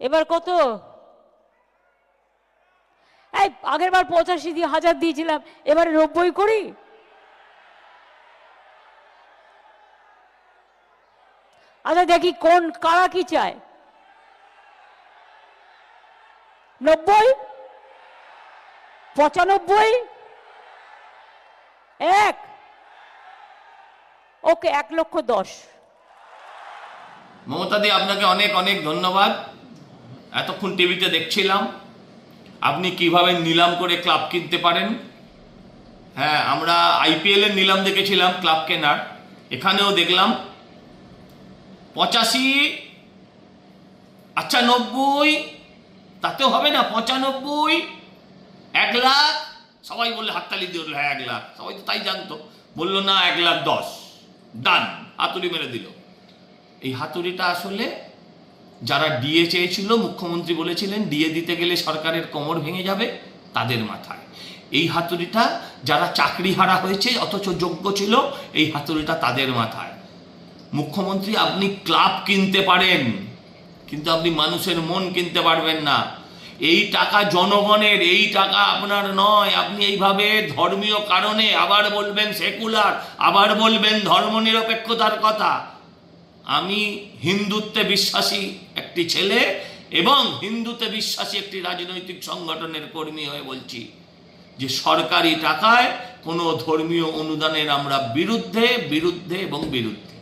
এবার কত? এই, আগের বার পঁচাশি দিয়ে হাজার দিয়েছিলাম, এবারে নব্বই করি? আচ্ছা দেখি কোন, কারা কি চায়? নব্বই? পঁচানব্বই? এক? ওকে, এক লক্ষ দশ। মমতাদি আপনাকে অনেক অনেক ধন্যবাদ। এতক্ষণ টিভিতে দেখছিলাম। আপনি কীভাবে নিলাম করে ক্লাব কিনতে পারেন? হ্যাঁ আমরা আইপিএল এর নিলাম দেখেছিলাম, ক্লাব কেনার। এখানেও দেখলাম। পঁচাশি আচ্ছা নব্বই, তাতেও হবে না, পঁচানব্বই, এক লাখ। সবাই বললে হাততালি দিয়ে হ্যাঁ এক লাখ। সবাই তো তাই জানতো। বলল, না, এক লাখ দশ। ডান, হাতুড়ি মেরে দিল। এই হাতুড়িটা আসলে যারা ডিএ চেয়েছিল, মুখ্যমন্ত্রী বলেছিলেন, ডিএ দিতে গেলে সরকারের কোমর ভেঙে যাবে তাদের মাথায়। এই হাতুড়িটা যারা চাকরি হারা হয়েছে, অথচ যোগ্য ছিল, এই হাতুড়িটা তাদের মাথায়। মুখ্যমন্ত্রী, আপনি ক্লাব কিনতে পারেন, কিন্তু আপনি মানুষের মন কিনতে পারবেন না। এই টাকা জনগণের, এই টাকা আপনার নয়। আপনি এইভাবে ধর্মীয় কারণে আবার বলবেন সেকুলার, আবার বলবেন ধর্মনিরপেক্ষতার কথা। আমি হিন্দুত্বে বিশ্বাসী একটি ছেলে এবং হিন্দুতে বিশ্বাসী একটি রাজনৈতিক সংগঠনের কর্মী হয়ে বলছি যে সরকারি টাকায় কোনো ধর্মীয় অনুদানের আমরা বিরুদ্ধে বিরুদ্ধে এবং বিরুদ্ধে।